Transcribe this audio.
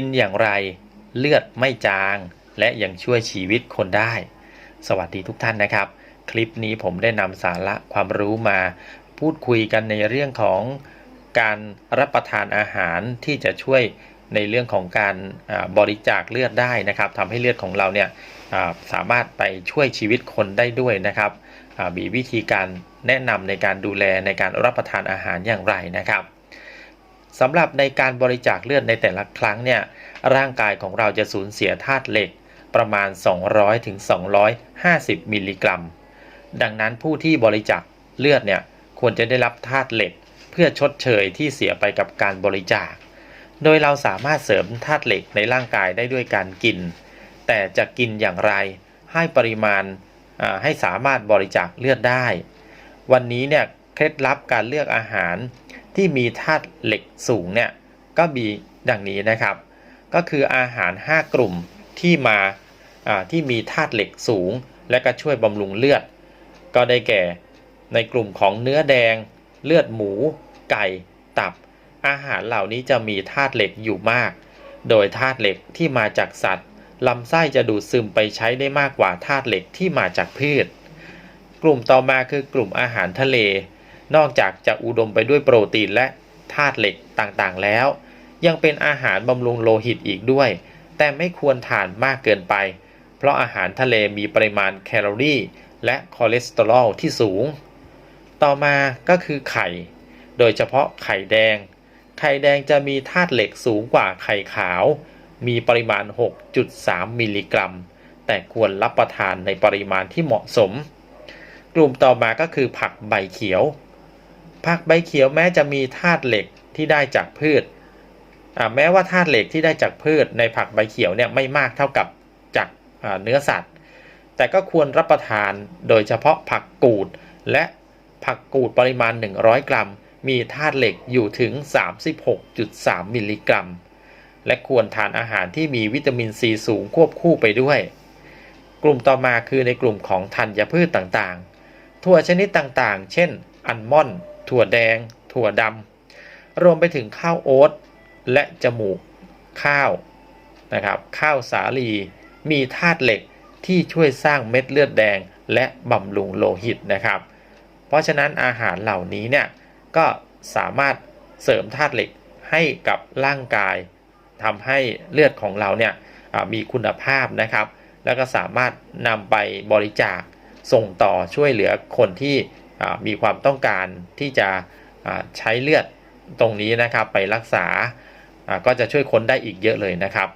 กินอย่างไรเลือดไม่จาง และยังช่วยชีวิตคนได้ สวัสดีทุกท่านนะครับ คลิปนี้ผมได้นำสาระความรู้มาพูดคุยกันในเรื่องของการรับประทานอาหารที่จะช่วยในเรื่องของการบริจาคเลือดได้นะครับทำให้เลือดของเราเนี่ยสามารถไปช่วยชีวิตคนได้ด้วยนะครับมีวิธีการแนะนำในการดูแลในการรับประทานอาหารอย่างไรนะครับ สำหรับในการบริจาคเลือดในแต่ละครั้งเนี่ยร่างกายของเราจะสูญเสียธาตุเหล็กประมาณ 200ถึง250 มิลลิกรัม ดังนั้นผู้ที่บริจาคเลือดเนี่ยควรจะได้รับธาตุเหล็ก เพื่อชดเชยที่เสียไปกับการบริจาค โดยเราสามารถเสริมธาตุเหล็กในร่างกายได้ด้วยการกิน แต่จะกินอย่างไรให้ปริมาณให้สามารถบริจาคเลือดได้ วันนี้เนี่ยเคล็ดลับการเลือกอาหาร ที่มีธาตุเหล็กสูงเนี่ยก็มีดังนี้นะครับ ก็คืออาหาร 5 กลุ่มที่มาอ่าที่มีธาตุเหล็กสูง และก็ช่วยบำรุงเลือด ก็ได้แก่ในกลุ่มของเนื้อแดง เลือดหมู ไก่ ตับ อาหารเหล่านี้จะมีธาตุเหล็กอยู่มาก โดยธาตุเหล็กที่มาจากสัตว์ลำไส้จะดูดซึมไปใช้ได้มากกว่าธาตุเหล็กที่มาจากพืช กลุ่มต่อมาคือกลุ่มอาหารทะเล นอกจากจะอุดมไปด้วยโปรตีนและธาตุเหล็กต่างๆแล้ว ยังเป็นอาหารบำรุงโลหิตอีกด้วย แต่ไม่ควรทานมากเกินไป เพราะอาหารทะเลมีปริมาณแคลอรี่ และคอเลสเตอรอลที่สูง ต่อมาก็คือไข่ โดยเฉพาะไข่แดง ไข่แดงจะมีธาตุเหล็กสูงกว่าไข่ขาว มีปริมาณ 6.3 มิลลิกรัม แต่ควรรับประทานในปริมาณที่เหมาะสม กลุ่มต่อมาก็คือผักใบเขียว ผักใบเขียวแม้จะมีธาตุเหล็กที่ได้จากพืช แม้ว่าธาตุเหล็กที่ได้จากพืชในผักใบเขียวเนี่ยไม่มากเท่ากับจากเนื้อสัตว์ แต่ก็ควรรับประทานโดยเฉพาะผักกูด และผักกูดปริมาณ 100 กรัม มีธาตุเหล็กอยู่ถึง 36.3 มิลลิกรัม และควรทานอาหารที่มีวิตามินซีสูงควบคู่ไปด้วย กลุ่มต่อมาคือในกลุ่มของธัญพืชต่างๆ ถั่วชนิดต่างๆ เช่น อัลมอนด์ ถั่วแดง ถั่วดำรวมไปถึงข้าวโอ๊ตและจมูกข้าวนะครับข้าวสาลีมีธาตุเหล็กที่ช่วยสร้างเม็ดเลือดแดงและบำรุงโลหิตนะครับ เพราะฉะนั้นอาหารเหล่านี้เนี่ยก็สามารถเสริมธาตุเหล็กให้กับร่างกายทำให้เลือดของเราเนี่ยมีคุณภาพนะครับ แล้วก็สามารถนำไปบริจาคส่งต่อช่วยเหลือคนที่ มีความต้องการที่จะใช้เลือดตรงนี้นะครับไปรักษาก็จะช่วยคนได้อีกเยอะเลยนะครับ